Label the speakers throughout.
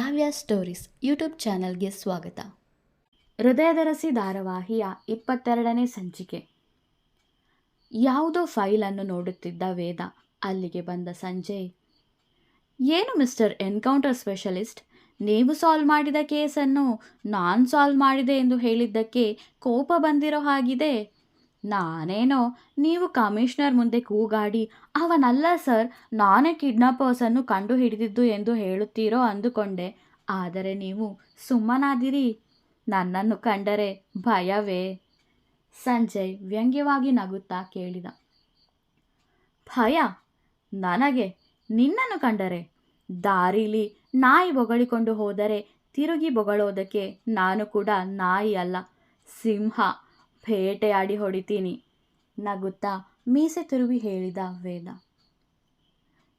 Speaker 1: ಕಾವ್ಯ stories YouTube ಚಾನಲ್ಗೆ ಸ್ವಾಗತ. ಹೃದಯದರಸಿ ಧಾರಾವಾಹಿಯ ಇಪ್ಪತ್ತೆರಡನೇ ಸಂಚಿಕೆ. ಯಾವುದೋ ಫೈಲನ್ನು ನೋಡುತ್ತಿದ್ದ ವೇದ ಅಲ್ಲಿಗೆ ಬಂದ ಸಂಜಯ್, ಏನು ಮಿಸ್ಟರ್ ಎನ್ಕೌಂಟರ್ ಸ್ಪೆಷಲಿಸ್ಟ್? ನೀವು ಸಾಲ್ವ್ ಮಾಡಿದ ಕೇಸನ್ನು ನಾನು ಸಾಲ್ವ್ ಮಾಡಿದೆ ಎಂದು ಹೇಳಿದ್ದಕ್ಕೆ ಕೋಪ ಬಂದಿರೋ ಹಾಗಿದೆ. ನಾನೇನೋ, ನೀವು ಕಮಿಷನರ್ ಮುಂದೆ ಕೂಗಾಡಿ, ಅವನಲ್ಲ ಸರ್, ನಾನೇ ಕಿಡ್ನಾಪರ್ಸನ್ನು ಕಂಡು ಹಿಡಿದಿದ್ದು ಎಂದು ಹೇಳುತ್ತೀರೋ ಅಂದುಕೊಂಡೆ. ಆದರೆ ನೀವು ಸುಮ್ಮನಾದಿರಿ. ನನ್ನನ್ನು ಕಂಡರೆ ಭಯವೇ. ಸಂಜಯ್ ವ್ಯಂಗ್ಯವಾಗಿ ನಗುತ್ತಾ ಕೇಳಿದ. ಭಯ? ನನಗೆ? ನಿನ್ನನ್ನು ಕಂಡರೆ? ದಾರಿಲಿ ನಾಯಿ ಬೊಗಳಿಕೊಂಡು ಹೋದರೆ ತಿರುಗಿ ಬೊಗಳೋದಕ್ಕೆ ನಾನು ಕೂಡ ನಾಯಿ ಅಲ್ಲ ಸಿಂಹ ಬೇಟೆಯಾಡಿ ಹೊಡಿತೀನಿ. ನಗುತ್ತಾ ಮೀಸೆ ತಿರುವಿ ಹೇಳಿದ ವೇದ.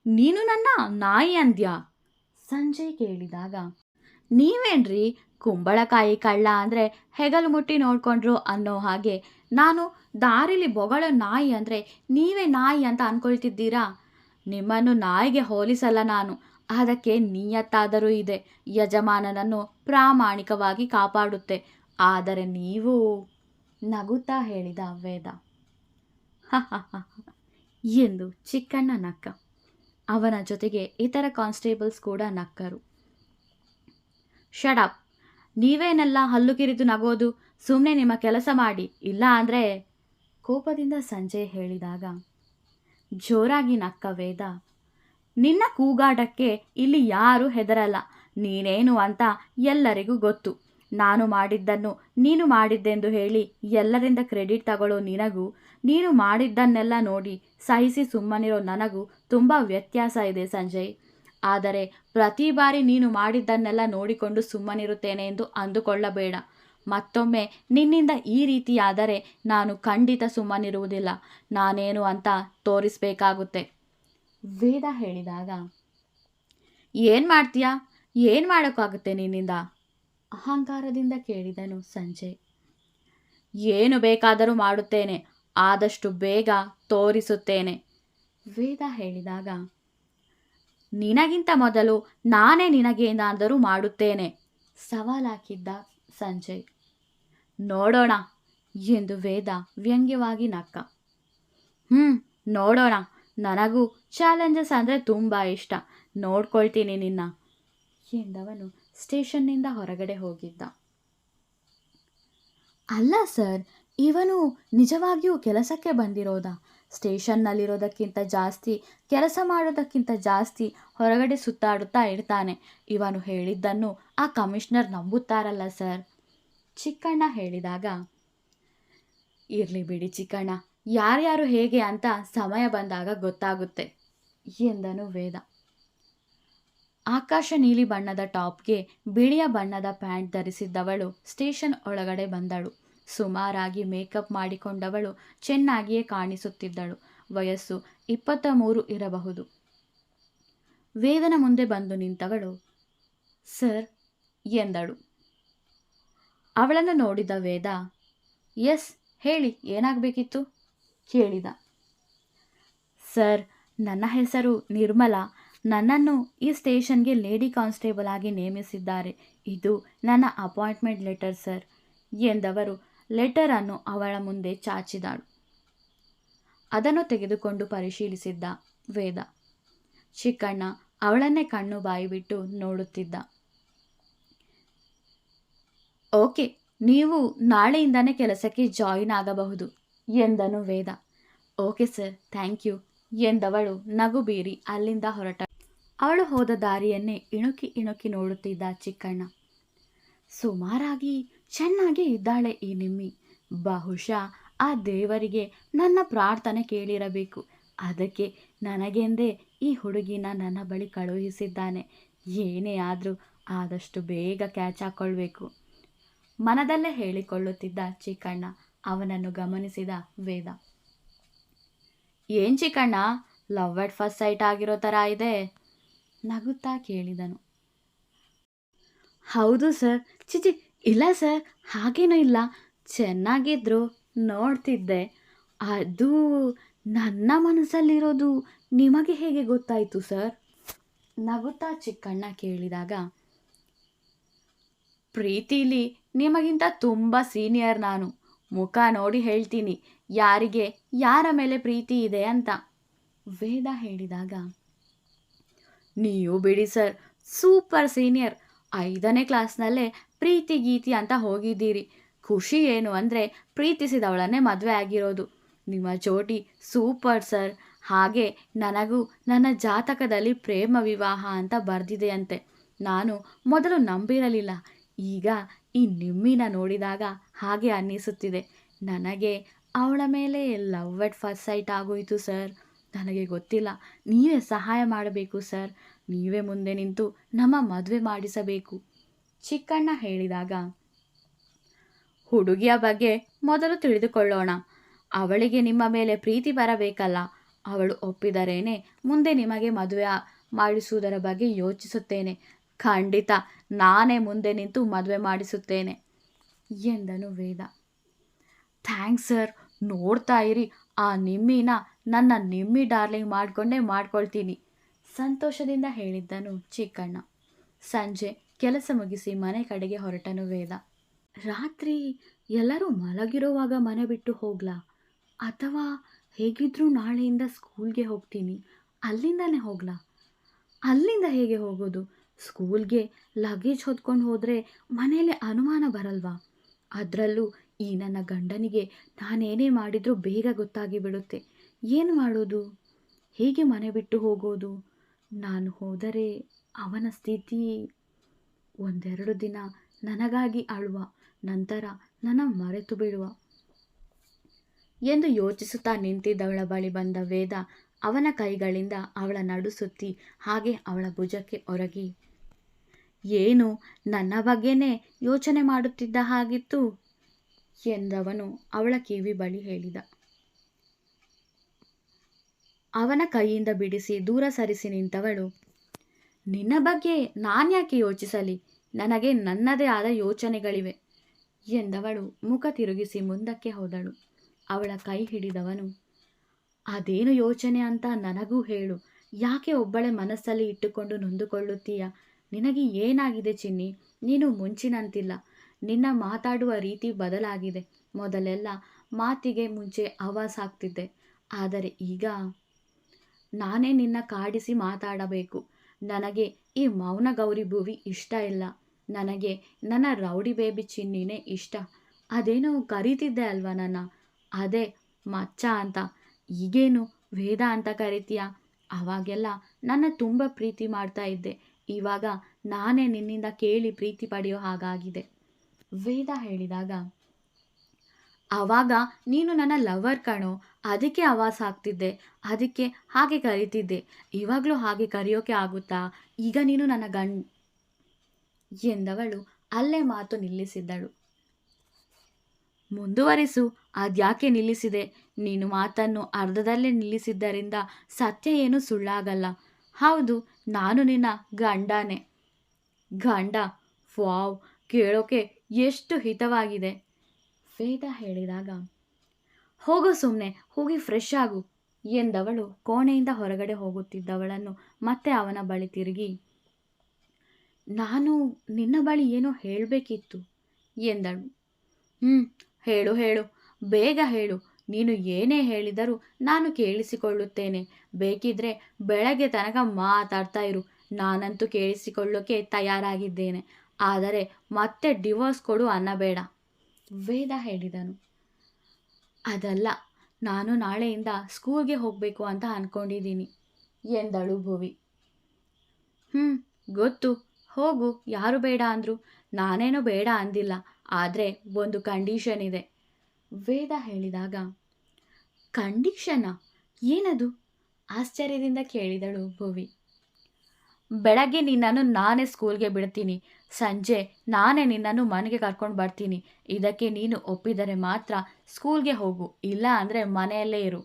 Speaker 1: ನೀನು ನನ್ನ ನಾಯಿ ಅಂದ್ಯಾ? ಸಂಜಯ್ ಕೇಳಿದಾಗ, ನೀವೇನ್ರಿ ಕುಂಬಳಕಾಯಿ ಕಳ್ಳ ಅಂದರೆ ಹೆಗಲು ಮುಟ್ಟಿ ನೋಡ್ಕೊಂಡ್ರು ಅನ್ನೋ ಹಾಗೆ, ನಾನು ದಾರಿಲಿ ಬೊಗಳ ನಾಯಿ ಅಂದರೆ ನೀವೇ ನಾಯಿ ಅಂತ ಅಂದ್ಕೊಳ್ತಿದ್ದೀರಾ ನಿಮ್ಮನ್ನು ನಾಯಿಗೆ ಹೋಲಿಸಲ್ಲ ನಾನು. ಅದಕ್ಕೆ ನಿಯತ್ತಾದರೂ ಇದೆ. ಯಜಮಾನನನ್ನು ಪ್ರಾಮಾಣಿಕವಾಗಿ ಕಾಪಾಡುತ್ತೆ. ಆದರೆ ನೀವು ನಗುತ್ತಾ ಹೇಳಿದ ವೇದ. ಎಂದು ಚಿಕ್ಕಣ್ಣ ನಕ್ಕ. ಅವನ ಜೊತೆಗೆ ಇತರ ಕಾನ್ಸ್ಟೇಬಲ್ಸ್ ಕೂಡ ನಕ್ಕರು. ಶಡಪ್, ನೀವೇನೆಲ್ಲ ಹಲ್ಲು ಕಿರಿದು ನಗೋದು? ಸುಮ್ಮನೆ ನಿಮ್ಮ ಕೆಲಸ ಮಾಡಿ. ಇಲ್ಲ ಅಂದರೆ ಕೋಪದಿಂದ ಸಂಜೆ ಹೇಳಿದಾಗ, ಜೋರಾಗಿ ನಕ್ಕ ವೇದ. ನಿನ್ನ ಕೂಗಾಟಕ್ಕೆ ಇಲ್ಲಿ ಯಾರೂ ಹೆದರಲ್ಲ. ನೀನೇನು ಅಂತ ಎಲ್ಲರಿಗೂ ಗೊತ್ತು. ನಾನು ಮಾಡಿದ್ದನ್ನು ನೀನು ಮಾಡಿದ್ದೆಂದು ಹೇಳಿ ಎಲ್ಲರಿಂದ ಕ್ರೆಡಿಟ್ ತಗೊಳ್ಳೋ ನಿನಗೂ, ನೀನು ಮಾಡಿದ್ದನ್ನೆಲ್ಲ ನೋಡಿ ಸಹಿಸಿ ಸುಮ್ಮನಿರೋ ನನಗೂ ತುಂಬ ವ್ಯತ್ಯಾಸ ಇದೆ ಸಂಜಯ್. ಆದರೆ ಪ್ರತಿ ಬಾರಿ ನೀನು ಮಾಡಿದ್ದನ್ನೆಲ್ಲ ನೋಡಿಕೊಂಡು ಸುಮ್ಮನಿರುತ್ತೇನೆ ಎಂದು ಅಂದುಕೊಳ್ಳಬೇಡ. ಮತ್ತೊಮ್ಮೆ ನಿನ್ನಿಂದ ಈ ರೀತಿಯಾದರೆ ನಾನು ಖಂಡಿತ ಸುಮ್ಮನಿರುವುದಿಲ್ಲ. ನಾನೇನು ಅಂತ ತೋರಿಸಬೇಕಾಗುತ್ತೆ. ವೇದ ಹೇಳಿದಾಗ, ಏನು ಮಾಡ್ತೀಯಾ? ಏನು ಮಾಡೋಕ್ಕಾಗುತ್ತೆ ನಿನ್ನಿಂದ? ಅಹಂಕಾರದಿಂದ ಕೇಳಿದನು ಸಂಜಯ್ ಏನು ಬೇಕಾದರೂ ಮಾಡುತ್ತೇನೆ, ಆದಷ್ಟು ಬೇಗ ತೋರಿಸುತ್ತೇನೆ. ವೇದ ಹೇಳಿದಾಗ, ನಿನಗಿಂತ ಮೊದಲು ನಾನೇ ನಿನಗೇನಾದರೂ ಮಾಡುತ್ತೇನೆ ಸವಾಲಾಕಿದ್ದ ಸಂಜಯ್ ನೋಡೋಣ ಎಂದು ವೇದ ವ್ಯಂಗ್ಯವಾಗಿ ನಕ್ಕ. ಹ್ಞೂ ನೋಡೋಣ. ನನಗೂ ಚಾಲೆಂಜಸ್ ಅಂದರೆ ತುಂಬ ಇಷ್ಟ. ನೋಡ್ಕೊಳ್ತೀನಿ ನಿನ್ನ. ಎಂದವನು ಸ್ಟೇಷನ್ನಿಂದ ಹೊರಗಡೆ ಹೋಗಿದ್ದ. ಅಲ್ಲ ಸರ್, ಇವನು ನಿಜವಾಗಿಯೂ ಕೆಲಸಕ್ಕೆ ಬಂದಿರೋದ? ಸ್ಟೇಷನ್ನಲ್ಲಿರೋದಕ್ಕಿಂತ ಜಾಸ್ತಿ, ಕೆಲಸ ಮಾಡೋದಕ್ಕಿಂತ ಜಾಸ್ತಿ ಹೊರಗಡೆ ಸುತ್ತಾಡುತ್ತಾ ಇರ್ತಾನೆ. ಇವನು ಹೇಳಿದ್ದನ್ನು ಆ ಕಮಿಷನರ್ ನಂಬುತ್ತಾರಲ್ಲ ಸರ್? ಚಿಕ್ಕಣ್ಣ ಹೇಳಿದಾಗ, ಇರಲಿ ಬಿಡಿ ಚಿಕ್ಕಣ್ಣ, ಯಾರ್ಯಾರು ಹೇಗೆ ಅಂತ ಸಮಯ ಬಂದಾಗ ಗೊತ್ತಾಗುತ್ತೆ, ಎಂದನು ವೇದ. ಆಕಾಶ ನೀಲಿ ಬಣ್ಣದ ಟಾಪ್ಗೆ ಬಿಳಿಯ ಬಣ್ಣದ ಪ್ಯಾಂಟ್ ಧರಿಸಿದ್ದವಳು ಸ್ಟೇಷನ್ ಒಳಗಡೆ ಬಂದಳು. ಸುಮಾರಾಗಿ ಮೇಕಪ್ ಮಾಡಿಕೊಂಡವಳು ಚೆನ್ನಾಗಿಯೇ ಕಾಣಿಸುತ್ತಿದ್ದಳು. ವಯಸ್ಸು ಇಪ್ಪತ್ತ ಮೂರು ಇರಬಹುದು. ವೇದನ ಮುಂದೆ ಬಂದು ನಿಂತವಳು. ಸರ್, ಎಂದಳು. ಅವಳನ್ನು ನೋಡಿದ ವೇದ, ಎಸ್, ಹೇಳಿ, ಏನಾಗಬೇಕಿತ್ತು? ಕೇಳಿದ. ಸರ್, ನನ್ನ ಹೆಸರು ನಿರ್ಮಲಾ. ನನ್ನನ್ನು ಈ ಸ್ಟೇಷನ್ಗೆ ಲೇಡಿ ಕಾನ್ಸ್ಟೇಬಲ್ ಆಗಿ ನೇಮಿಸಿದ್ದಾರೆ. ಇದು ನನ್ನ ಅಪಾಯಿಂಟ್ಮೆಂಟ್ ಲೆಟರ್ ಸರ್, ಎಂದವರು ಲೆಟರನ್ನು ಅವಳ ಮುಂದೆ ಚಾಚಿದಳು. ಅದನ್ನು ತೆಗೆದುಕೊಂಡು ಪರಿಶೀಲಿಸಿದ್ದ ವೇದ. ಚಿಕ್ಕಣ್ಣ ಅವಳನ್ನೇ ಕಣ್ಣು ಬಾಯಿ ಬಿಟ್ಟು ನೋಡುತ್ತಿದ್ದ. ಓಕೆ, ನೀವು ನಾಳೆಯಿಂದನೇ ಕೆಲಸಕ್ಕೆ ಜಾಯಿನ್ ಆಗಬಹುದು, ಎಂದನು Veda. Okay sir, thank you, ಎಂದವಳು ನಗು ಬೀರಿ ಅಲ್ಲಿಂದ ಹೊರಟ ಅವಳು ಹೋದ ದಾರಿಯನ್ನೇ ಇಣುಕಿ ಇಣುಕಿ ನೋಡುತ್ತಿದ್ದ ಚಿಕ್ಕಣ್ಣ. ಸುಮಾರಾಗಿ ಚೆನ್ನಾಗೇ ಇದ್ದಾಳೆ ಈ ನಿಮ್ಮಿ. ಬಹುಶಃ ಆ ದೇವರಿಗೆ ನನ್ನ ಪ್ರಾರ್ಥನೆ ಕೇಳಿರಬೇಕು. ಅದಕ್ಕೆ ನನಗೆಂದೇ ಈ ಹುಡುಗಿನ ನನ್ನ ಬಳಿ ಕಳುಹಿಸಿದ್ದಾನೆ. ಏನೇ ಆದರೂ ಆದಷ್ಟು ಬೇಗ ಕ್ಯಾಚ್ ಹಾಕ್ಕೊಳ್ಬೇಕು ಮನದಲ್ಲೇ ಹೇಳಿಕೊಳ್ಳುತ್ತಿದ್ದ ಚಿಕ್ಕಣ್ಣ ಅವನನ್ನು ಗಮನಿಸಿದ ವೇದ. ಏನು Chikkanna? Love at first sight ಆಗಿರೋ ಥರ ಇದೆ. ನಗುತ್ತಾ ಕೇಳಿದನು. ಹೌದು ಸರ್. ಚಿಚಿ ಇಲ್ಲ ಸರ್. ಹಾಗೇನೂ ಇಲ್ಲ. ಚೆನ್ನಾಗಿದ್ರು, ನೋಡ್ತಿದ್ದೆ. ಅದು ನನ್ನ ಮನಸ್ಸಲ್ಲಿರೋದು ನಿಮಗೆ ಹೇಗೆ ಗೊತ್ತಾಯಿತು ಸರ್? ನಗುತ್ತಾ ಚಿಕ್ಕಣ್ಣ ಕೇಳಿದಾಗ, ಪ್ರೀತಿಲಿ ನಿಮಗಿಂತ ತುಂಬ ಸೀನಿಯರ್ ನಾನು. ಮುಖ ನೋಡಿ ಹೇಳ್ತೀನಿ. ಯಾರಿಗೆ, ಯಾರ ಮೇಲೆ ಪ್ರೀತಿ ಇದೆ ಅಂತ. ವೇದ ಹೇಳಿದಾಗ ನೀವು ಬಿಡಿ ಸರ್. Super senior. ಐದನೇ ಕ್ಲಾಸ್ನಲ್ಲೇ ಪ್ರೀತಿ ಗೀತಿ ಅಂತ ಹೋಗಿದ್ದೀರಿ. ಖುಷಿ ಏನು ಅಂದರೆ ಪ್ರೀತಿಸಿದವಳನ್ನೇ ಮದುವೆ ಆಗಿರೋದು. ನಿಮ್ಮ ಜೋಡಿ ಸೂಪರ್ ಸರ್. ಹಾಗೆ ನನಗೂ ನನ್ನ ಜಾತಕದಲ್ಲಿ ಪ್ರೇಮ ವಿವಾಹ ಅಂತ ಬರೆದಿದೆಯಂತೆ. ನಾನು ಮೊದಲು ನಂಬಿರಲಿಲ್ಲ. ಈಗ ಈ ನಿಮ್ಮಿನ ನೋಡಿದಾಗ ಹಾಗೆ ಅನ್ನಿಸುತ್ತಿದೆ. ನನಗೆ ಅವಳ ಮೇಲೆ ಲವ್ ಎಟ್ ಫಸ್ಟ್ ಸೈಟ್ ಆಗೋಯಿತು ಸರ್. ನನಗೆ ಗೊತ್ತಿಲ್ಲ. ನೀವೇ ಸಹಾಯ ಮಾಡಬೇಕು, ಸರ್. ನೀವೇ ಮುಂದೆ ನಿಂತು ನಮ್ಮ ಮದುವೆ ಮಾಡಿಸಬೇಕು. ಚಿಕ್ಕಣ್ಣ ಹೇಳಿದಾಗ, ಹುಡುಗಿಯ ಬಗ್ಗೆ ಮೊದಲು ತಿಳಿದುಕೊಳ್ಳೋಣ. ಅವಳಿಗೆ ನಿಮ್ಮ ಮೇಲೆ ಪ್ರೀತಿ ಬರಬೇಕಲ್ಲ. ಅವಳು ಒಪ್ಪಿದರೇನೆ ಮುಂದೆ ನಿಮಗೆ ಮದುವೆ ಮಾಡಿಸುವುದರ ಬಗ್ಗೆ ಯೋಚಿಸುತ್ತೇನೆ. ಖಂಡಿತ ನಾನೇ ಮುಂದೆ ನಿಂತು ಮದುವೆ ಮಾಡಿಸುತ್ತೇನೆ, ಎಂದನು ವೇದ. Thanks, sir. ನೋಡ್ತಾ ಇರಿ. ಆ ನಿಮ್ಮಿನ ನನ್ನ ನಿಮ್ಮಿ ಡಾರ್ಲಿಂಗ್ ಮಾಡಿಕೊಂಡೇ ಮಾಡ್ಕೊಳ್ತೀನಿ. ಸಂತೋಷದಿಂದ ಹೇಳಿದ್ದನು ಚಿಕ್ಕಣ್ಣ. ಸಂಜೆ ಕೆಲಸ ಮುಗಿಸಿ ಮನೆ ಕಡೆಗೆ ಹೊರಟನು ವೇದ. ರಾತ್ರಿ ಎಲ್ಲರೂ ಮಲಗಿರುವಾಗ ಮನೆ ಬಿಟ್ಟು ಹೋಗ್ಲಾ? ಅಥವಾ ಹೇಗಿದ್ರೂ ನಾಳೆಯಿಂದ ಸ್ಕೂಲ್ಗೆ ಹೋಗ್ತೀನಿ. ಅಲ್ಲಿಂದನೇ ಹೋಗ್ಲಾ? ಅಲ್ಲಿಂದ ಹೇಗೆ ಹೋಗೋದು? ಸ್ಕೂಲ್ಗೆ ಲಗೇಜ್ ಹೊತ್ಕೊಂಡು ಹೋದರೆ ಮನೆಯಲ್ಲೇ ಅನುಮಾನ ಬರಲ್ವಾ? ಅದರಲ್ಲೂ ಈ ನನ್ನ ಗಂಡನಿಗೆ ನಾನೇನೇ ಮಾಡಿದರೂ ಬೇಗ ಗೊತ್ತಾಗಿ ಬಿಡುತ್ತೆ. ಏನು ಮಾಡೋದು? ಹೇಗೆ ಮನೆ ಬಿಟ್ಟು ಹೋಗೋದು. ನಾನು ಹೋದರೆ ಅವನ ಸ್ಥಿತಿ ಒಂದೆರಡು ದಿನ ನನಗಾಗಿ ಅಳುವ ನಂತರ ನನ್ನ ಮರೆತು ಬಿಡುವ. ಎಂದು ಯೋಚಿಸುತ್ತಾ ನಿಂತಿದ್ದವಳ ಬಳಿ ಬಂದ ವೇದ ಅವನ ಕೈಗಳಿಂದ ಅವಳ ನಡುಸುತ್ತಿ ಹಾಗೆ ಅವಳ ಭುಜಕ್ಕೆ ಒರಗಿ, ಏನು, ನನ್ನ ಬಗ್ಗೆನೇ ಯೋಚನೆ ಮಾಡುತ್ತಿದ್ದ ಹಾಗಿತ್ತು? ಎಂದವನು ಅವಳ ಕಿವಿ ಬಳಿ ಹೇಳಿದ. ಅವನ ಕೈಯಿಂದ ಬಿಡಿಸಿ ದೂರ ಸರಿಸಿ ನಿಂತವಳು. ನಿನ್ನ ಬಗ್ಗೆ ನಾನ್ಯಾಕೆ ಯೋಚಿಸಲಿ? ನನಗೆ ನನ್ನದೇ ಆದ ಯೋಚನೆಗಳಿವೆ ಎಂದವಳು ಮುಖ ತಿರುಗಿಸಿ ಮುಂದಕ್ಕೆ ಹೋದಳು. ಅವಳ ಕೈ ಹಿಡಿದವನು, ಅದೇನು ಯೋಚನೆ ಅಂತ ನನಗೂ ಹೇಳು. ಯಾಕೆ ಒಬ್ಬಳೆ ಮನಸ್ಸಲ್ಲಿ ಇಟ್ಟುಕೊಂಡು ನೊಂದುಕೊಳ್ಳುತ್ತೀಯ? ನಿನಗೆ ಏನಾಗಿದೆ ಚಿನ್ನಿ? ನೀನು ಮುಂಚಿನಂತಿಲ್ಲ. ನಿನ್ನ ಮಾತಾಡುವ ರೀತಿ ಬದಲಾಗಿದೆ. ಮೊದಲೆಲ್ಲ ಮಾತಿಗೆ ಮುಂಚೆ ಆವಾಜ್ ಆಗ್ತಿದ್ದೆ ಆದರೆ ಈಗ ನಾನೇ ನಿನ್ನ ಕಾಡಿಸಿ ಮಾತಾಡಬೇಕು. ನನಗೆ ಈ ಮೌನ ಗೌರಿ ಭೂವಿ ಇಷ್ಟ ಇಲ್ಲ. ನನಗೆ ನನ್ನ ರೌಡಿ ಬೇಬಿ ಚಿನ್ನಿನೇ ಇಷ್ಟ. ಅದೇನೋ ಕರೀತಿದ್ದೆ ಅಲ್ವಾ ನನ್ನ? ಅದೇ ಮಚ್ಚ ಅಂತ. ಈಗೇನು ವೇದ ಅಂತ ಕರಿತೀಯ? ಅವಾಗೆಲ್ಲ ನನ್ನ ತುಂಬ ಪ್ರೀತಿ ಮಾಡ್ತಾ ಇದ್ದೆ. ಇವಾಗ ನಾನೇ ನಿನ್ನಿಂದ ಕೇಳಿ ಪ್ರೀತಿ ಪಡೆಯೋ ಹಾಗಾಗಿದೆ. ವೇದ ಹೇಳಿದಾಗ ಆವಾಗ ನೀನು ನನ್ನ ಲವರ್ ಕಣೋ. ಅದಕ್ಕೆ ಆವಾಸ ಆಗ್ತಿದ್ದೆ, ಅದಕ್ಕೆ ಹಾಗೆ ಕರೀತಿದ್ದೆ. ಇವಾಗಲೂ ಹಾಗೆ ಕರೆಯೋಕೆ ಆಗುತ್ತಾ? ಈಗ ನೀನು ನನ್ನ ಗಂಡ ಎಂದವಳು ಅಲ್ಲೇ ಮಾತು ನಿಲ್ಲಿಸಿದ್ದಳು. ಮುಂದುವರಿಸು, ಅದ್ಯಾಕೆ ನಿಲ್ಲಿಸಿದೆ? ನೀನು ಮಾತನ್ನು ಅರ್ಧದಲ್ಲೇ ನಿಲ್ಲಿಸಿದ್ದರಿಂದ ಸತ್ಯ ಏನು ಸುಳ್ಳಾಗಲ್ಲ. ಹೌದು, ನಾನು ನಿನ್ನ ಗಂಡನೇ. ಗಂಡ, ವಾವ್, ಕೇಳೋಕೆ ಎಷ್ಟು ಹಿತವಾಗಿದೆ. ವೇದ ಹೇಳಿದಾಗ ಹೋಗು ಸುಮ್ಮನೆ ಹೋಗಿ ಫ್ರೆಶ್ ಆಗು ಎಂದವಳು. ಕೋಣೆಯಿಂದ ಹೊರಗಡೆ ಹೋಗುತ್ತಿದ್ದವಳನ್ನು ಮತ್ತೆ ಅವನ ಬಳಿ ತಿರುಗಿ, ನಾನು ನಿನ್ನ ಬಳಿ ಏನೋ ಹೇಳಬೇಕಿತ್ತು ಎಂದಳು. ಹ್ಞೂ ಹೇಳು ಹೇಳು. ಬೇಗ ಹೇಳು. ನೀನು ಏನೇ ಹೇಳಿದರೂ ನಾನು ಕೇಳಿಸಿಕೊಳ್ಳುತ್ತೇನೆ. ಬೇಕಿದ್ರೆ ಬೆಳಗ್ಗೆ ತನಕ ಮಾತಾಡ್ತಾ ಇರು. ನಾನಂತೂ ಕೇಳಿಸಿಕೊಳ್ಳೋಕೆ ತಯಾರಾಗಿದ್ದೇನೆ. ಆದರೆ ಮತ್ತೆ ಡಿವೋರ್ಸ್ ಕೊಡು ಅನ್ನಬೇಡ ವೇದ ಹೇಳಿದನು. ಅದಲ್ಲ, ನಾನು ನಾಳೆಯಿಂದ ಸ್ಕೂಲ್ಗೆ ಹೋಗಬೇಕು ಅಂತ ಅಂದ್ಕೊಂಡಿದ್ದೀನಿ ಎಂದಳು ಭುವಿ. ಹ್ಞೂ ಗೊತ್ತು. ಹೋಗು, ಯಾರು ಬೇಡ ಅಂದರು. ನಾನೇನು ಬೇಡ ಅಂದಿಲ್ಲ, ಆದರೆ ಒಂದು ಕಂಡೀಷನ್ ಇದೆ. ವೇದ ಹೇಳಿದಾಗ, ಕಂಡೀಷನಾ? ಏನದು? ಆಶ್ಚರ್ಯದಿಂದ ಕೇಳಿದಳು ಭುವಿ. ಬೆಳಗ್ಗೆ ನಿನ್ನನ್ನು ನಾನೇ ಸ್ಕೂಲ್ಗೆ ಬಿಡ್ತೀನಿ. ಸಂಜೆ ನಾನೇ ನಿನ್ನನ್ನು ಮನೆಗೆ ಕರ್ಕೊಂಡು ಬರ್ತೀನಿ. ಇದಕ್ಕೆ ನೀನು ಒಪ್ಪಿದರೆ ಮಾತ್ರ ಸ್ಕೂಲ್ಗೆ ಹೋಗು, ಇಲ್ಲ ಅಂದರೆ ಮನೆಯಲ್ಲೇ ಇರು.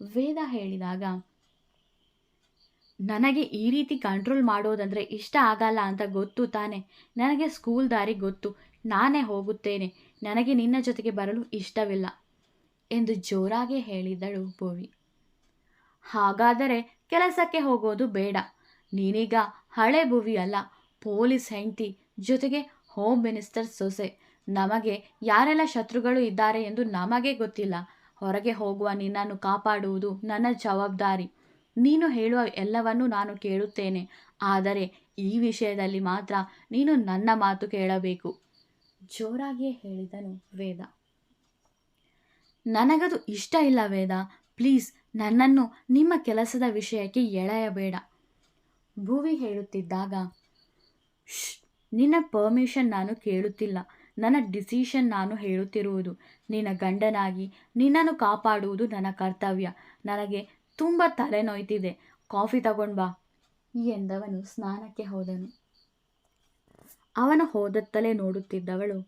Speaker 1: ವೇದ ಹೇಳಿದಾಗ, ನನಗೆ ಈ ರೀತಿ ಕಂಟ್ರೋಲ್ ಮಾಡೋದಂದರೆ ಇಷ್ಟ ಆಗಲ್ಲ ಅಂತ ಗೊತ್ತು ತಾನೆ. ನನಗೆ ಸ್ಕೂಲ್ ದಾರಿ ಗೊತ್ತು. ನಾನೇ ಹೋಗುತ್ತೇನೆ. ನನಗೆ ನಿನ್ನ ಜೊತೆಗೆ ಬರಲು ಇಷ್ಟವಿಲ್ಲ ಎಂದು ಜೋರಾಗಿ ಹೇಳಿದಳು ಭೋವಿ. ಹಾಗಾದರೆ ಕೆಲಸಕ್ಕೆ ಹೋಗೋದು ಬೇಡ. ನೀನೀಗ ಹಳೆ ಭುವಿ ಅಲ್ಲ. ಪೊಲೀಸ್ ಹೆಂಡತಿ ಜೊತೆಗೆ ಹೋಮ್ ಮಿನಿಸ್ಟರ್ ಸೊಸೆ. ನಮಗೆ ಯಾರೆಲ್ಲ ಶತ್ರುಗಳು ಇದ್ದಾರೆ ಎಂದು ನಮಗೆ ಗೊತ್ತಿಲ್ಲ. ಹೊರಗೆ ಹೋಗುವ ನಿನ್ನನ್ನು ಕಾಪಾಡುವುದು ನನ್ನ ಜವಾಬ್ದಾರಿ. ನೀನು ಹೇಳುವ ಎಲ್ಲವನ್ನೂ ನಾನು ಕೇಳುತ್ತೇನೆ. ಆದರೆ ಈ ವಿಷಯದಲ್ಲಿ ಮಾತ್ರ ನೀನು ನನ್ನ ಮಾತು ಕೇಳಬೇಕು. ಜೋರಾಗಿಯೇ ಹೇಳಿದನು ವೇದ. ನನಗದು ಇಷ್ಟ ಇಲ್ಲ ವೇದ. ಪ್ಲೀಸ್ ನನ್ನನ್ನು ನಿಮ್ಮ ಕೆಲಸದ ವಿಷಯಕ್ಕೆ ಎಳೆಯಬೇಡ. ಭೂವಿ ಹೇಳುತ್ತಿದ್ದಾಗ "ಶ್ಶ್, ನಿನ್ನ ಪರ್ಮಿಷನ್ ನಾನು ಕೇಳುತ್ತಿಲ್ಲ. ನನ್ನ ಡಿಸಿಷನ್ ನಾನು ಹೇಳುತ್ತಿರುವುದು. ನಿನ್ನ ಗಂಡನಾಗಿ ನಿನ್ನನ್ನು ಕಾಪಾಡುವುದು ನನ್ನ ಕರ್ತವ್ಯ. ನನಗೆ ತುಂಬ ತಲೆನೋಯ್ತಿದೆ. ಕಾಫಿ ತಗೊಂಡ್ ಬಾ ಎಂದವನು ಸ್ನಾನಕ್ಕೆ ಹೋದನು. ಅವನು ಹೋದತ್ತಲೇ ನೋಡುತ್ತಿದ್ದವಳು.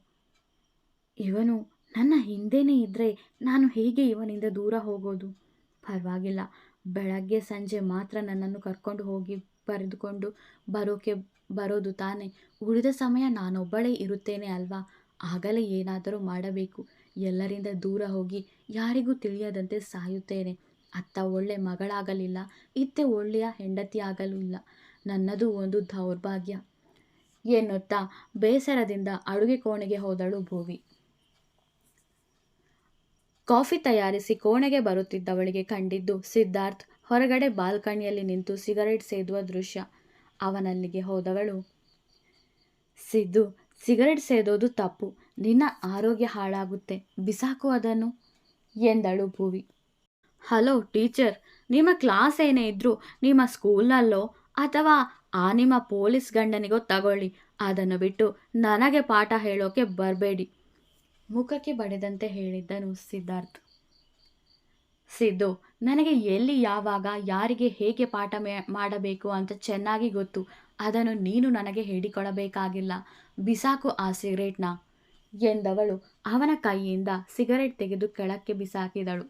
Speaker 1: ಇವನು ನನ್ನ ಹಿಂದೆನೇ ಇದ್ದರೆ ನಾನು ಹೇಗೆ ಇವನಿಂದ ದೂರ ಹೋಗೋದು? ಪರವಾಗಿಲ್ಲ. ಬೆಳಗ್ಗೆ ಸಂಜೆ ಮಾತ್ರ ನನ್ನನ್ನು ಕರ್ಕೊಂಡು ಹೋಗಿ ಬರೆದುಕೊಂಡು ಬರೋಕೆ, ಬರೋದು ತಾನೇ. ಉಳಿದ ಸಮಯ ನಾನೊಬ್ಬಳೇ ಇರುತ್ತೇನೆ ಅಲ್ವಾ? ಆಗಲೇ ಏನಾದರೂ ಮಾಡಬೇಕು. ಎಲ್ಲರಿಂದ ದೂರ ಹೋಗಿ ಯಾರಿಗೂ ತಿಳಿಯದಂತೆ ಸಾಯುತ್ತೇನೆ. ಅತ್ತ ಒಳ್ಳೆ ಮಗಳಾಗಲಿಲ್ಲ. ಇತ್ತೆ ಒಳ್ಳೆಯ ಹೆಂಡತಿ ಇಲ್ಲ ನನ್ನದು ಒಂದು ದೌರ್ಭಾಗ್ಯ. ಎನ್ನುತ್ತಾ ಬೇಸರದಿಂದ ಅಡುಗೆ ಕೋಣೆಗೆ ಹೋದಳು ಭೂವಿ. ಕಾಫಿ ತಯಾರಿಸಿ ಕೋಣೆಗೆ ಬರುತ್ತಿದ್ದವಳಿಗೆ ಕಂಡಿದ್ದು ಸಿದ್ಧಾರ್ಥ್. ಹೊರಗಡೆ ಬಾಲ್ಕನಿಯಲ್ಲಿ ನಿಂತು ಸಿಗರೇಟ್ ಸೇದುವ ದೃಶ್ಯ. ಅವನಲ್ಲಿಗೆ ಹೋದವಳು, ಸಿದ್ದು, ಸಿಗರೇಟ್ ಸೇದೋದು ತಪ್ಪು. ನಿನ್ನ ಆರೋಗ್ಯ ಹಾಳಾಗುತ್ತೆ, ಬಿಸಾಕು ಅದನ್ನು, ಎಂದಳು ಭೂವಿ. ಹಲೋ, ಟೀಚರ್, ನಿಮ್ಮ ಕ್ಲಾಸ್ ಏನೇ ಇದ್ರೂ, ನಿಮ್ಮ ಸ್ಕೂಲ್ನಲ್ಲೋ ಅಥವಾ ಆ ನಿಮ್ಮ ಪೊಲೀಸ್ ಗಂಡನಿಗೋ ತಗೊಳ್ಳಿ. ಅದನ್ನು ಬಿಟ್ಟು ನನಗೆ ಪಾಠ ಹೇಳೋಕೆ ಬರಬೇಡಿ, ಮುಖಕ್ಕೆ ಬಡಿದಂತೆ ಹೇಳಿದ್ದನು ಸಿದ್ಧಾರ್ಥ್. ಸಿದ್ದು, ನನಗೆ ಎಲ್ಲಿ ಯಾವಾಗ, ಯಾರಿಗೆ ಹೇಗೆ ಪಾಠ ಮಾಡಬೇಕು ಅಂತ ಚೆನ್ನಾಗಿ ಗೊತ್ತು. ಅದನ್ನು ನೀನು ನನಗೆ ಹೇಳಿಕೊಡಬೇಕಾಗಿಲ್ಲ. ಬಿಸಾಕು ಆ ಸಿಗರೇಟ್ನ. ಎಂದವಳು ಅವನ ಕೈಯಿಂದ ಸಿಗರೇಟ್ ತೆಗೆದು ಕೆಳಕ್ಕೆ ಬಿಸಾಕಿದಳು.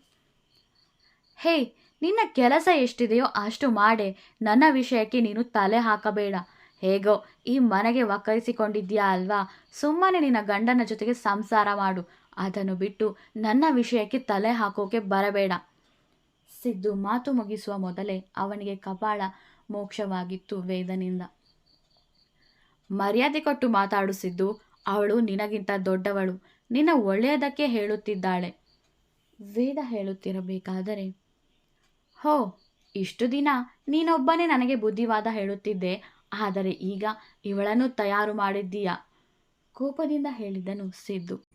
Speaker 1: ಹೇ, ನಿನ್ನ ಕೆಲಸ ಎಷ್ಟಿದೆಯೋ ಅಷ್ಟು ಮಾಡೆ. ನನ್ನ ವಿಷಯಕ್ಕೆ ನೀನು ತಲೆ ಹಾಕಬೇಡ. ಹೇಗೋ, ಈ ಮನೆಗೆ ಒಕ್ಕರಿಸಿಕೊಂಡಿದ್ಯಾ ಅಲ್ವಾ? ಸುಮ್ಮನೆ ನಿನ್ನ ಗಂಡನ ಜೊತೆಗೆ ಸಂಸಾರ ಮಾಡು. ಅದನ್ನು ಬಿಟ್ಟು ನನ್ನ ವಿಷಯಕ್ಕೆ ತಲೆ ಹಾಕೋಕೆ ಬರಬೇಡ. ಸಿದ್ದು ಮಾತು ಮುಗಿಸುವ ಮೊದಲೇ ಅವನಿಗೆ ಕಪಾಳ ಮೋಕ್ಷವಾಗಿತ್ತು ವೇದನಿಂದ. ಮರ್ಯಾದೆ ಕೊಟ್ಟು ಮಾತಾಡಿಸಿದ್ದು ಅವಳು ನಿನಗಿಂತ ದೊಡ್ಡವಳು, ನಿನ್ನ ಒಳ್ಳೆಯದಕ್ಕೆ ಹೇಳುತ್ತಿದ್ದಾಳೆ. ವೇದ ಹೇಳುತ್ತಿರಬೇಕಾದರೆ, ಹೋ, ಇಷ್ಟು ದಿನ ನೀನೊಬ್ಬನೇ ನನಗೆ ಬುದ್ಧಿವಾದ ಹೇಳುತ್ತಿದ್ದೆ, ಆದರೆ ಈಗ ಇವಳನ್ನು ತಯಾರು ಮಾಡಿದ್ದೀಯಾ? ಕೋಪದಿಂದ ಹೇಳಿದನು ಸಿದ್ದು.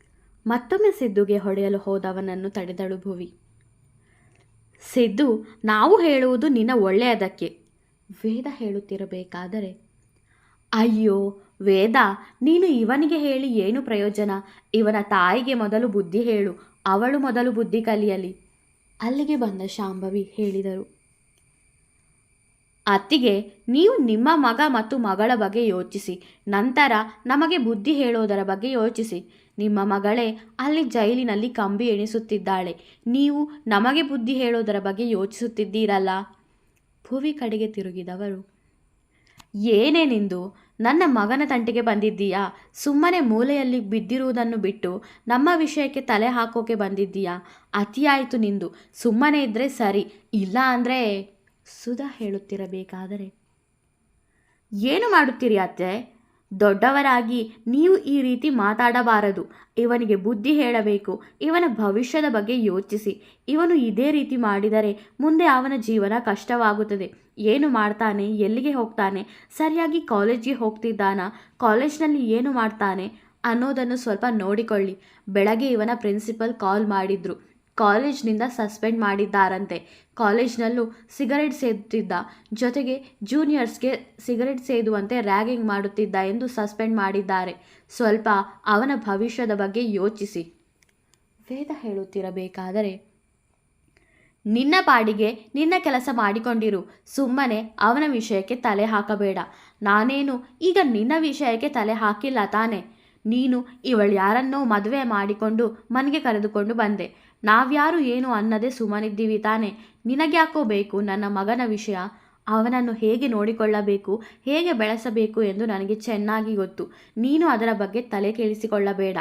Speaker 1: ಮತ್ತೊಮ್ಮೆ ಸಿದ್ದುಗೆ ಹೊಡೆಯಲು ಹೋದವನನ್ನು ತಡೆದಳು ಭುವಿ. ಸಿದ್ದು, ನಾವು ಹೇಳುವುದು ನಿನ್ನ ಒಳ್ಳೆಯದಕ್ಕೆ. ವೇದ ಹೇಳುತ್ತಿರಬೇಕಾದರೆ. ಅಯ್ಯೋ, ವೇದ, ನೀನು ಇವನಿಗೆ ಹೇಳಿ ಏನು ಪ್ರಯೋಜನ? ಇವನ ತಾಯಿಗೆ ಮೊದಲು ಬುದ್ಧಿ ಹೇಳು, ಅವಳು ಮೊದಲು ಬುದ್ಧಿ ಕಲಿಯಲಿ. ಅಲ್ಲಿಗೆ ಬಂದ ಶಾಂಭವಿ ಹೇಳಿದರು. ಅತ್ತಿಗೆ, ನೀವು ನಿಮ್ಮ ಮಗ ಮತ್ತು ಮಗಳ ಬಗ್ಗೆ ಯೋಚಿಸಿ, ನಂತರ ನಮಗೆ ಬುದ್ಧಿ ಹೇಳೋದರ ಬಗ್ಗೆ ಯೋಚಿಸಿ. ನಿಮ್ಮ ಮಗಳೇ, ಅಲ್ಲಿ ಜೈಲಿನಲ್ಲಿ ಕಂಬಿ ಎಣಿಸುತ್ತಿದ್ದಾಳೆ. ನೀವು ನಮಗೆ ಬುದ್ಧಿ ಹೇಳೋದರ ಬಗ್ಗೆ ಯೋಚಿಸುತ್ತಿದ್ದೀರಲ್ಲ? ಭುವಿ ಕಡೆಗೆ ತಿರುಗಿದವರು. ಏನೇ ನಿಂದು, ನನ್ನ ಮಗನ ತಂಟೆಗೆ ಬಂದಿದ್ದೀಯಾ? ಸುಮ್ಮನೆ ಮೂಲೆಯಲ್ಲಿ ಬಿದ್ದಿರುವುದನ್ನು ಬಿಟ್ಟು ನಮ್ಮ ವಿಷಯಕ್ಕೆ ತಲೆ ಹಾಕೋಕೆ ಬಂದಿದ್ದೀಯಾ? ಅತಿಯಾಯಿತು ನಿಂದು. ಸುಮ್ಮನೆ ಇದ್ದರೆ ಸರಿ, ಇಲ್ಲ ಅಂದರೆ ಸುಧಾ ಹೇಳುತ್ತಿರಬೇಕಾದರೆ. ಏನು ಮಾಡುತ್ತೀರಿ ಅತ್ತೆ? ದೊಡ್ಡವರಾಗಿ ನೀವು ಈ ರೀತಿ ಮಾತಾಡಬಾರದು. ಇವನಿಗೆ ಬುದ್ಧಿ ಹೇಳಬೇಕು. ಇವನ ಭವಿಷ್ಯದ ಬಗ್ಗೆ ಯೋಚಿಸಿ. ಇವನು ಇದೇ ರೀತಿ ಮಾಡಿದರೆ ಮುಂದೆ ಅವನ ಜೀವನ ಕಷ್ಟವಾಗುತ್ತದೆ. ಏನು ಮಾಡ್ತಾನೆ? ಎಲ್ಲಿಗೆ ಹೋಗ್ತಾನೆ? ಸರಿಯಾಗಿ ಕಾಲೇಜ್ಗೆ ಹೋಗ್ತಿದ್ದಾನಾ? ಕಾಲೇಜ್ನಲ್ಲಿ ಏನು ಮಾಡ್ತಾನೆ? ಅನ್ನೋದನ್ನು ಸ್ವಲ್ಪ ನೋಡಿಕೊಳ್ಳಿ. ಬೆಳಗ್ಗೆ ಇವನ ಪ್ರಿನ್ಸಿಪಲ್ ಕಾಲ್ ಮಾಡಿದ್ರು. ಕಾಲೇಜ್ನಿಂದ ಸಸ್ಪೆಂಡ್ ಮಾಡಿದ್ದಾರಂತೆ. ಕಾಲೇಜ್ನಲ್ಲೂ ಸಿಗರೇಟ್ ಸೇದುತ್ತಿದ್ದ. ಜೊತೆಗೆ ಜೂನಿಯರ್ಸ್ಗೆ ಸಿಗರೇಟ್ ಸೇದುವಂತೆ ರ್ಯಾಗಿಂಗ್ ಮಾಡುತ್ತಿದ್ದ ಎಂದು ಸಸ್ಪೆಂಡ್ ಮಾಡಿದ್ದಾರೆ. ಸ್ವಲ್ಪ ಅವನ ಭವಿಷ್ಯದ ಬಗ್ಗೆ ಯೋಚಿಸಿ. ವೇದ ಹೇಳುತ್ತಿರಬೇಕಾದರೆ, ನಿನ್ನ ಪಾಡಿಗೆ ನಿನ್ನ ಕೆಲಸ ಮಾಡಿಕೊಂಡಿರು. ಸುಮ್ಮನೆ ಅವನ ವಿಷಯಕ್ಕೆ ತಲೆ ಹಾಕಬೇಡ. ನಾನೇನು ಈಗ ನಿನ್ನ ವಿಷಯಕ್ಕೆ ತಲೆ ಹಾಕಿಲ್ಲ ತಾನೆ. ನೀನು ಇವಳು ಯಾರನ್ನೋ ಮದುವೆ ಮಾಡಿಕೊಂಡು ಮನೆಗೆ ಕರೆದುಕೊಂಡು ಬಂದೆ. ನಾವ್ಯಾರು ಏನು ಅನ್ನದೆ ಸುಮ್ಮನಿದ್ದೀವಿ ತಾನೆ. ನಿನಗ್ಯಾಕೋ ಬೇಕು ನನ್ನ ಮಗನ ವಿಷಯ? ಅವನನ್ನು ಹೇಗೆ ನೋಡಿಕೊಳ್ಳಬೇಕು? ಹೇಗೆ ಬೆಳೆಸಬೇಕು ಎಂದು ನನಗೆ ಚೆನ್ನಾಗಿ ಗೊತ್ತು. ನೀನು ಅದರ ಬಗ್ಗೆ ತಲೆ ಕೇಳಿಸಿಕೊಳ್ಳಬೇಡ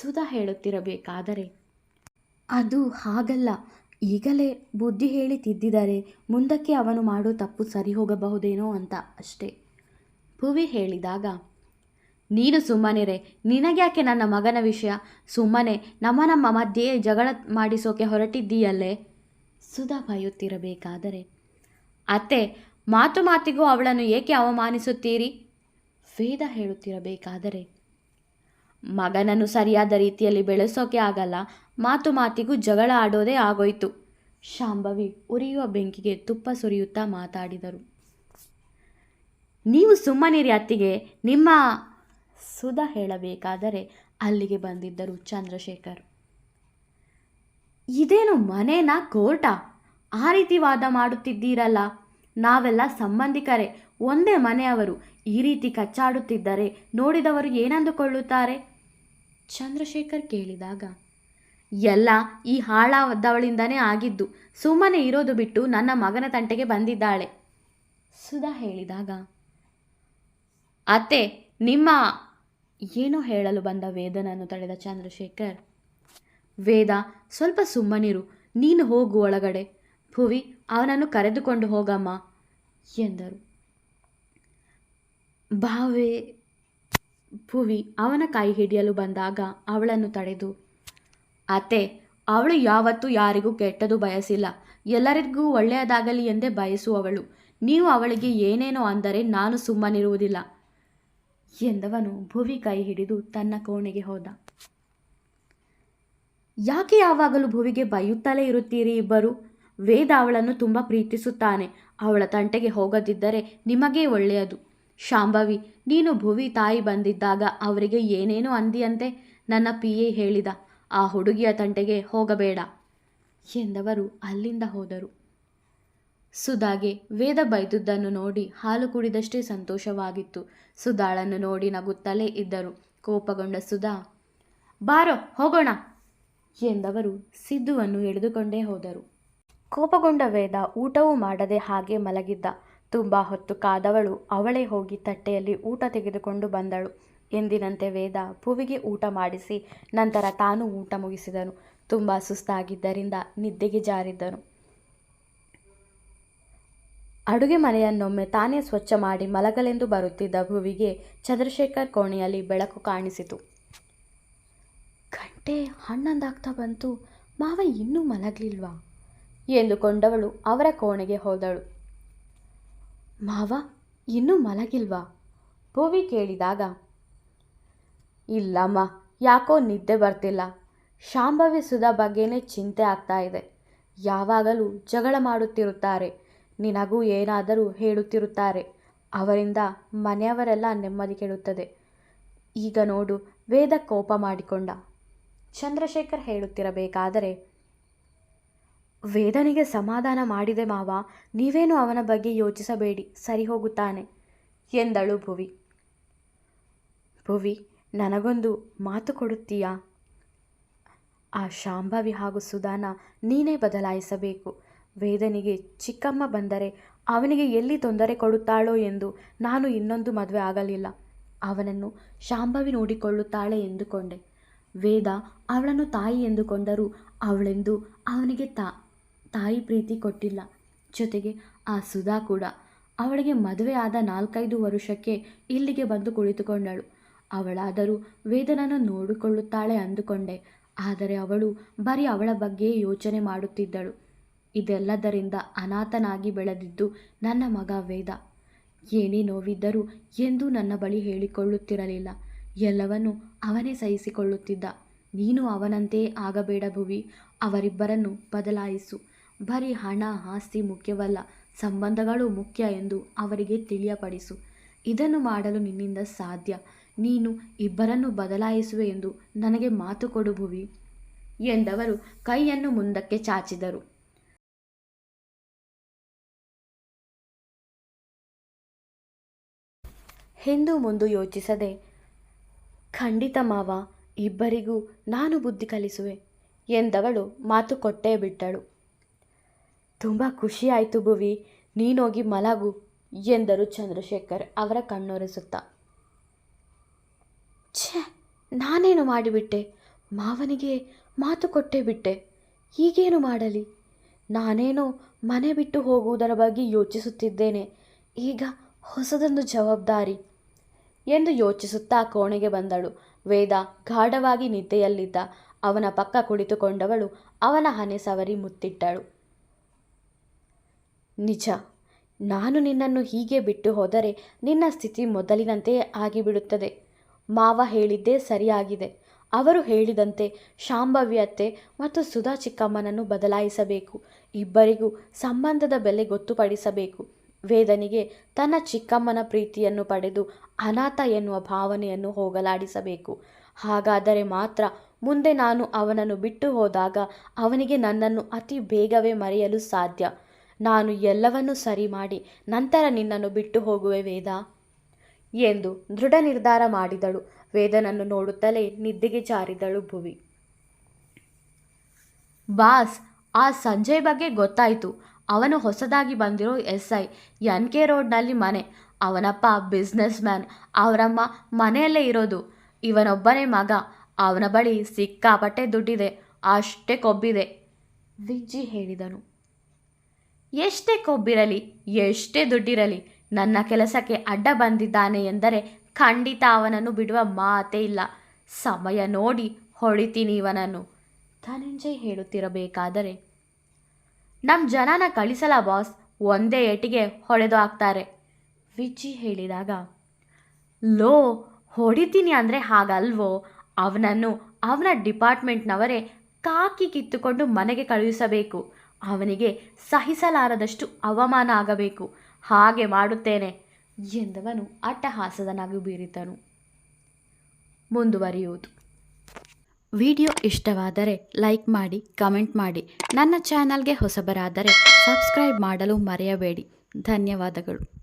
Speaker 1: ಸುಧಾ ಹೇಳುತ್ತಿರಬೇಕಾದರೆ, ಅದು ಹಾಗಲ್ಲ. ಈಗಲೇ ಬುದ್ಧಿ ಹೇಳಿ ತಿದ್ದಿದರೆ ಮುಂದಕ್ಕೆ ಅವನು ಮಾಡೋ ತಪ್ಪು ಸರಿ ಹೋಗಬಹುದೇನೋ ಅಂತ ಅಷ್ಟೇ. ಭುವಿ ಹೇಳಿದಾಗ ನೀನು ಸುಮ್ಮನಿರೆ ನಿನಗ್ಯಾಕೆ ನನ್ನ ಮಗನ ವಿಷಯ? ಸುಮ್ಮನೆ, ನಮ್ಮ ನಮ್ಮ ಮಧ್ಯೆ ಜಗಳ ಮಾಡಿಸೋಕೆ ಹೊರಟಿದ್ದೀಯಲ್ಲೇ? ಸುಧಾ ಬಾಯುತ್ತಿರಬೇಕಾದರೆ. ಅತ್ತೆ, ಮಾತು ಮಾತಿಗೂ ಅವಳನ್ನು ಏಕೆ ಅವಮಾನಿಸುತ್ತೀರಿ? ವೇದ ಹೇಳುತ್ತಿರಬೇಕಾದರೆ. ಮಗನನ್ನು ಸರಿಯಾದ ರೀತಿಯಲ್ಲಿ ಬೆಳೆಸೋಕೆ ಆಗಲ್ಲ. ಮಾತು ಮಾತಿಗೂ ಜಗಳ ಆಡೋದೇ ಆಗೋಯ್ತು. ಶಾಂಭವಿ ಉರಿಯುವ ಬೆಂಕಿಗೆ ತುಪ್ಪ ಸುರಿಯುತ್ತಾ ಮಾತಾಡಿದರು. ನೀವು ಸುಮ್ಮನಿರಿ ಅತ್ತಿಗೆ. ನಿಮ್ಮ ಸುಧಾ ಹೇಳಬೇಕಾದರೆ ಅಲ್ಲಿಗೆ ಬಂದಿದ್ದರು ಚಂದ್ರಶೇಖರ್. ಇದೇನು ಮನೇನ ಕೋರ್ಟ? ಆ ರೀತಿ ವಾದ ಮಾಡುತ್ತಿದ್ದೀರಲ್ಲ. ನಾವೆಲ್ಲ ಸಂಬಂಧಿಕರೇ. ಒಂದೇ ಮನೆಯವರು ಈ ರೀತಿ ಕಚ್ಚಾಡುತ್ತಿದ್ದರೆ ನೋಡಿದವರು ಏನಂದುಕೊಳ್ಳುತ್ತಾರೆ? ಚಂದ್ರಶೇಖರ್ ಕೇಳಿದಾಗ, ಎಲ್ಲ ಈ ಹಾಳಾದವಳಿಂದನೇ ಆಗಿದ್ದು, ಸುಮ್ಮನೆ ಇರೋದು ಬಿಟ್ಟು ನನ್ನ ಮಗನ ತಂಟೆಗೆ ಬಂದಿದ್ದಾಳೆ. ಸುಧಾ ಹೇಳಿದಾಗ, ಅತ್ತೆ, ನಿಮ್ಮ ಏನೋ ಹೇಳಲು ಬಂದ ವೇದನನ್ನು ತಡೆದ ಚಂದ್ರಶೇಖರ್. ವೇದ, ಸ್ವಲ್ಪ ಸುಮ್ಮನಿರು, ನೀನು ಹೋಗು ಒಳಗಡೆ. ಭುವಿ, ಅವನನ್ನು ಕರೆದುಕೊಂಡು ಹೋಗಮ್ಮ, ಎಂದರು. ಭಾವೆ, ಭುವಿ, ಅವನ ಕೈ ಹಿಡಿಯಲು ಬಂದಾಗ ಅವಳನ್ನು ತಡೆದು, ಅತ್ತೆ, ಅವಳು ಯಾವತ್ತೂ ಯಾರಿಗೂ ಕೆಟ್ಟದು ಬಯಸಿಲ್ಲ. ಎಲ್ಲರಿಗೂ ಒಳ್ಳೆಯದಾಗಲಿ ಎಂದೇ ಬಯಸುವವಳು. ನೀವು ಅವಳಿಗೆ ಏನೇನೋ ಅಂದರೆ ನಾನು ಸುಮ್ಮನಿರುವುದಿಲ್ಲ. ಎಂದವನು ಭುವಿ ಕೈ ಹಿಡಿದು ತನ್ನ ಕೋಣೆಗೆ ಹೋದ. ಯಾಕೆ ಯಾವಾಗಲೂ ಭುವಿಗೆ ಬೈಯುತ್ತಲೇ ಇರುತ್ತೀರಿ ಇಬ್ಬರು? ವೇದ ಅವಳನ್ನು ತುಂಬ ಪ್ರೀತಿಸುತ್ತಾನೆ. ಅವಳ ತಂಟೆಗೆ ಹೋಗದಿದ್ದರೆ ನಿಮಗೇ ಒಳ್ಳೆಯದು. ಶಾಂಭವಿ, ನೀನು ಭುವಿ ತಾಯಿ ಬಂದಿದ್ದಾಗ ಅವರಿಗೆ ಏನೇನೋ ಅಂದಿಯಂತೆ? ನನ್ನ ಪಿ ಎ ಹೇಳಿದ, ಆ ಹುಡುಗಿಯ ತಂಟೆಗೆ ಹೋಗಬೇಡ ಎಂದವರು ಅಲ್ಲಿಂದ ಹೋದರು. ಸುಧಾಗೆ ವೇದ ಬೈದುದನ್ನು ನೋಡಿ ಹಾಲು ಕುಡಿದಷ್ಟೇ ಸಂತೋಷವಾಗಿತ್ತು. ಸುಧಾಳನ್ನು ನೋಡಿ ನಗುತ್ತಲೇ ಇದ್ದರು. ಕೋಪಗೊಂಡ ಸುಧಾ, ಬಾರೋ, ಹೋಗೋಣ ಎಂದವರು ಸಿದ್ದುವನ್ನು ಎಳೆದುಕೊಂಡೇ ಹೋದರು. ಕೋಪಗೊಂಡ ವೇದ ಊಟವೂ ಮಾಡದೆ ಹಾಗೆ ಮಲಗಿದ್ದ. ತುಂಬ ಹೊತ್ತು ಕಾದವಳು ಅವಳೇ ಹೋಗಿ ತಟ್ಟೆಯಲ್ಲಿ ಊಟ ತೆಗೆದುಕೊಂಡು ಬಂದಳು. ಎಂದಿನಂತೆ ವೇದ ಪುವಿಗೆ ಊಟ ಮಾಡಿಸಿ ನಂತರ ತಾನು ಊಟ ಮುಗಿಸಿದನು. ತುಂಬ ಸುಸ್ತಾಗಿದ್ದರಿಂದ ನಿದ್ದೆಗೆ ಜಾರಿದ್ದನು. ಅಡುಗೆ ಮನೆಯನ್ನೊಮ್ಮೆ ತಾನೇ ಸ್ವಚ್ಛ ಮಾಡಿ ಮಲಗಲೆಂದು ಬರುತ್ತಿದ್ದ ಭುವಿಗೆ ಚಂದ್ರಶೇಖರ್ ಕೋಣೆಯಲ್ಲಿ ಬೆಳಕು ಕಾಣಿಸಿತು. ಗಂಟೆ ಹಣ್ಣೊಂದಾಗ್ತಾ ಬಂತು. ಮಾವ ಇನ್ನೂ ಮಲಗಲಿಲ್ವಾ? ಎಂದುಕೊಂಡವಳು ಅವರ ಕೋಣೆಗೆ ಹೋದಳು. ಮಾವ, ಇನ್ನೂ ಮಲಗಿಲ್ವಾ? ಭುವಿ ಕೇಳಿದಾಗ, ಇಲ್ಲಮ್ಮ, ಯಾಕೋ ನಿದ್ದೆ ಬರ್ತಿಲ್ಲ. ಶಾಂಭವಿ ಸುಧಾ ಬಗ್ಗೆನೇ ಚಿಂತೆ ಆಗ್ತಾ ಇದೆ. ಯಾವಾಗಲೂ ಜಗಳ ಮಾಡುತ್ತಿರುತ್ತಾರೆ. ನಿನಗೂ ಏನಾದರೂ ಹೇಳುತ್ತಿರುತ್ತಾರೆ. ಅವರಿಂದ ಮನೆಯವರೆಲ್ಲ ನೆಮ್ಮದಿ ಕೆಡುತ್ತದೆ ಈಗ ನೋಡು, ವೇದ ಕೋಪ ಮಾಡಿಕೊಂಡ. ಚಂದ್ರಶೇಖರ್ ಹೇಳುತ್ತಿರಬೇಕಾದರೆ, ವೇದನಿಗೆ ಸಮಾಧಾನ ಮಾಡಿದೆ ಮಾವ, ನೀವೇನು ಅವನ ಬಗ್ಗೆ ಯೋಚಿಸಬೇಡಿ ಸರಿ ಹೋಗುತ್ತಾನೆ ಎಂದಳು ಭುವಿ. ಭುವಿ, ನನಗೊಂದು ಮಾತು ಕೊಡುತ್ತೀಯಾ? ಆ ಶಾಂಭವಿ ಹಾಗೂ ಸುಧಾನ ನೀನೇ ಬದಲಾಯಿಸಬೇಕು. ವೇದನಿಗೆ, ಚಿಕ್ಕಮ್ಮ ಬಂದರೆ ಅವನಿಗೆ ಎಲ್ಲಿ ತೊಂದರೆ ಕೊಡುತ್ತಾಳೋ ಎಂದು ನಾನು ಇನ್ನೊಂದು ಮದುವೆ ಆಗಲಿಲ್ಲ. ಅವನನ್ನು ಶಾಂಭವಿ ನೋಡಿಕೊಳ್ಳುತ್ತಾಳೆ ಎಂದುಕೊಂಡೆ. ವೇದ, ಅವಳನ್ನು ತಾಯಿ ಎಂದುಕೊಂಡರೂ ಅವಳೆಂದು ಅವನಿಗೆ ತಾ, ತಾಯಿ ಪ್ರೀತಿ ಕೊಟ್ಟಿಲ್ಲ. ಜೊತೆಗೆ ಆ ಸುಧಾ ಕೂಡ ಅವಳಿಗೆ ಮದುವೆ ಆದ ನಾಲ್ಕೈದು ವರುಷಕ್ಕೆ ಇಲ್ಲಿಗೆ ಬಂದು ಕುಳಿತುಕೊಂಡಳು. ಅವಳಾದರೂ ವೇದನನ್ನು ನೋಡಿಕೊಳ್ಳುತ್ತಾಳೆ ಅಂದುಕೊಂಡೆ. ಆದರೆ ಅವಳು ಬರೀ ಅವಳ ಬಗ್ಗೆಯೇ ಯೋಚನೆ ಮಾಡುತ್ತಿದ್ದಳು. ಇದೆಲ್ಲದರಿಂದ ಅನಾಥನಾಗಿ ಬೆಳೆದಿದ್ದು ನನ್ನ ಮಗ ವೇದ. ಏನೇ ನೋವಿದ್ದರೂ ಎಂದೂ ನನ್ನ ಬಳಿ ಹೇಳಿಕೊಳ್ಳುತ್ತಿರಲಿಲ್ಲ. ಎಲ್ಲವನ್ನೂ ಅವನೇ ಸಹಿಸಿಕೊಳ್ಳುತ್ತಿದ್ದ. ನೀನು ಅವನಂತೆಯೇ ಆಗಬೇಡ ಭುವಿ. ಅವರಿಬ್ಬರನ್ನು ಬದಲಾಯಿಸು. ಬರೀ ಹಣ, ಆಸ್ತಿ ಮುಖ್ಯವಲ್ಲ, ಸಂಬಂಧಗಳು ಮುಖ್ಯ ಎಂದು ಅವರಿಗೆ ತಿಳಿಯಪಡಿಸು. ಇದನ್ನು ಮಾಡಲು ನಿನ್ನಿಂದ ಸಾಧ್ಯ. ನೀನು ಇಬ್ಬರನ್ನು ಬದಲಾಯಿಸುವೆ ಎಂದು ನನಗೆ ಮಾತು ಕೊಡು ಭುವಿ. ಎಂದವರು ಕೈಯನ್ನು ಮುಂದಕ್ಕೆ ಚಾಚಿದರು. ಹಿಂದು ಮುಂದು ಯೋಚಿಸದೆ, ಖಂಡಿತ ಮಾವ, ಇಬ್ಬರಿಗೂ ನಾನು ಬುದ್ಧಿ ಕಲಿಸುವೆ ಎಂದವಳು ಮಾತು ಕೊಟ್ಟೇ ಬಿಟ್ಟಳು. ತುಂಬ ಖುಷಿಯಾಯಿತು ಭುವಿ, ನೀನೋಗಿ ಮಲಗು ಎಂದರು ಚಂದ್ರಶೇಖರ್ ಅವರ ಕಣ್ಣೊರೆಸುತ್ತಾ. ಛೇ, ನಾನೇನು ಮಾಡಿಬಿಟ್ಟೆ? ಮಾವನಿಗೆ ಮಾತು ಕೊಟ್ಟೇ ಬಿಟ್ಟೆ. ಈಗೇನು ಮಾಡಲಿ? ನಾನೇನೋ ಮನೆ ಬಿಟ್ಟು ಹೋಗುವುದರ ಬಗ್ಗೆ ಯೋಚಿಸುತ್ತಿದ್ದೇನೆ. ಈಗ ಹೊಸದೊಂದು ಜವಾಬ್ದಾರಿ. ಎಂದು ಯೋಚಿಸುತ್ತಾ ಕೋಣೆಗೆ ಬಂದಳು. ವೇದ ಗಾಢವಾಗಿ ನಿದ್ದೆಯಲ್ಲಿದ್ದ ಅವನ ಪಕ್ಕ ಕುಳಿತುಕೊಂಡವಳು ಅವನ ಹನೆ ಸವರಿ ಮುತ್ತಿಟ್ಟಳು. ನಿಜ, ನಾನು ನಿನ್ನನ್ನು ಹೀಗೆ ಬಿಟ್ಟು ಹೋದರೆ ನಿನ್ನ ಸ್ಥಿತಿ ಮೊದಲಿನಂತೆಯೇ ಆಗಿಬಿಡುತ್ತದೆ. ಮಾವ ಹೇಳಿದ್ದೇ ಸರಿಯಾಗಿದೆ. ಅವರು ಹೇಳಿದಂತೆ ಶಾಂಭವ್ಯತೆ ಮತ್ತು ಸುಧಾ ಚಿಕ್ಕಮ್ಮನನ್ನು ಬದಲಾಯಿಸಬೇಕು. ಇಬ್ಬರಿಗೂ ಸಂಬಂಧದ ಬೆಲೆ ಗೊತ್ತುಪಡಿಸಬೇಕು. ವೇದನಿಗೆ ತನ್ನ ಚಿಕ್ಕಮ್ಮನ ಪ್ರೀತಿಯನ್ನು ಪಡೆದು ಅನಾಥ ಎನ್ನುವ ಭಾವನೆಯನ್ನು ಹೋಗಲಾಡಿಸಬೇಕು. ಹಾಗಾದರೆ ಮಾತ್ರ ಮುಂದೆ ನಾನು ಅವನನ್ನು ಬಿಟ್ಟು ಹೋದಾಗ ಅವನಿಗೆ ನನ್ನನ್ನು ಅತಿ ಬೇಗವೇ ಮರೆಯಲು ಸಾಧ್ಯ. ನಾನು ಎಲ್ಲವನ್ನೂ ಸರಿ ಮಾಡಿ ನಂತರ ನಿನ್ನನ್ನು ಬಿಟ್ಟು ಹೋಗುವೆ ವೇದ. ಎಂದು ದೃಢ ನಿರ್ಧಾರ ಮಾಡಿದಳು. ವೇದನನ್ನು ನೋಡುತ್ತಲೇ ನಿದ್ದೆಗೆ ಜಾರಿದಳು ಭುವಿ. ಬಾಸ್, ಆ ಸಂಜಯ್ ಬಗ್ಗೆ ಗೊತ್ತಾಯಿತು. ಅವನು ಹೊಸದಾಗಿ ಬಂದಿರೋ ಎಸ್ ಐ ಎನ್ ಕೆ ರೋಡ್ನಲ್ಲಿ ಮನೆ. ಅವನಪ್ಪ ಬಿಸ್ನೆಸ್ ಮ್ಯಾನ್ ಅವರಮ್ಮ ಮನೆಯಲ್ಲೇ ಇರೋದು. ಇವನೊಬ್ಬನೇ ಮಗ. ಅವನ ಬಳಿ ಸಿಕ್ಕಾಪಟ್ಟೆ ದುಡ್ಡಿದೆ. ಅಷ್ಟೇ ಕೊಬ್ಬಿದೆ. ವಿಜ್ಜಿ ಹೇಳಿದನು. ಎಷ್ಟೇ ಕೊಬ್ಬಿರಲಿ, ಎಷ್ಟೇ ದುಡ್ಡಿರಲಿ, ನನ್ನ ಕೆಲಸಕ್ಕೆ ಅಡ್ಡ ಬಂದಿದ್ದಾನೆ ಎಂದರೆ ಖಂಡಿತ ಅವನನ್ನು ಬಿಡುವ ಮಾತೇ ಇಲ್ಲ. ಸಮಯ ನೋಡಿ ಹೊಳಿತೀನಿ ಇವನನ್ನು. ಧನಂಜಯ್ ಹೇಳುತ್ತಿರಬೇಕಾದರೆ ನಮ್ಮ ಜನನ ಕಳಿಸಲ್ಲ, ಬಾಸ್. ಒಂದೇ ಏಟಿಗೆ ಹೊಡೆದು ಹಾಕ್ತಾರೆ. ವಿಜಿ ಹೇಳಿದಾಗ, ಲೋ, ಹೊಡಿತೀನಿ ಅಂದರೆ ಹಾಗಲ್ವೋ? ಅವನನ್ನು, ಅವನ ಡಿಪಾರ್ಟ್ಮೆಂಟ್ನವರೇ ಕಾಕಿ ಕಿತ್ತುಕೊಂಡು ಮನೆಗೆ ಕಳುಹಿಸಬೇಕು. ಅವನಿಗೆ ಸಹಿಸಲಾರದಷ್ಟು ಅವಮಾನ ಆಗಬೇಕು. ಹಾಗೆ ಮಾಡುತ್ತೇನೆ ಎಂದವನು ಅಟ್ಟಹಾಸದ ನಗು ಬೀರಿದನು. ಮುಂದುವರಿಯುವುದು. ವಿಡಿಯೋ ಇಷ್ಟವಾದರೆ ಲೈಕ್ ಮಾಡಿ ಕಮೆಂಟ್ ಮಾಡಿ. ನನ್ನ ಚಾನಲ್ಗೆ ಹೊಸಬರಾದರೆ ಸಬ್ಸ್ಕ್ರೈಬ್ ಮಾಡಲು ಮರೆಯಬೇಡಿ. ಧನ್ಯವಾದಗಳು.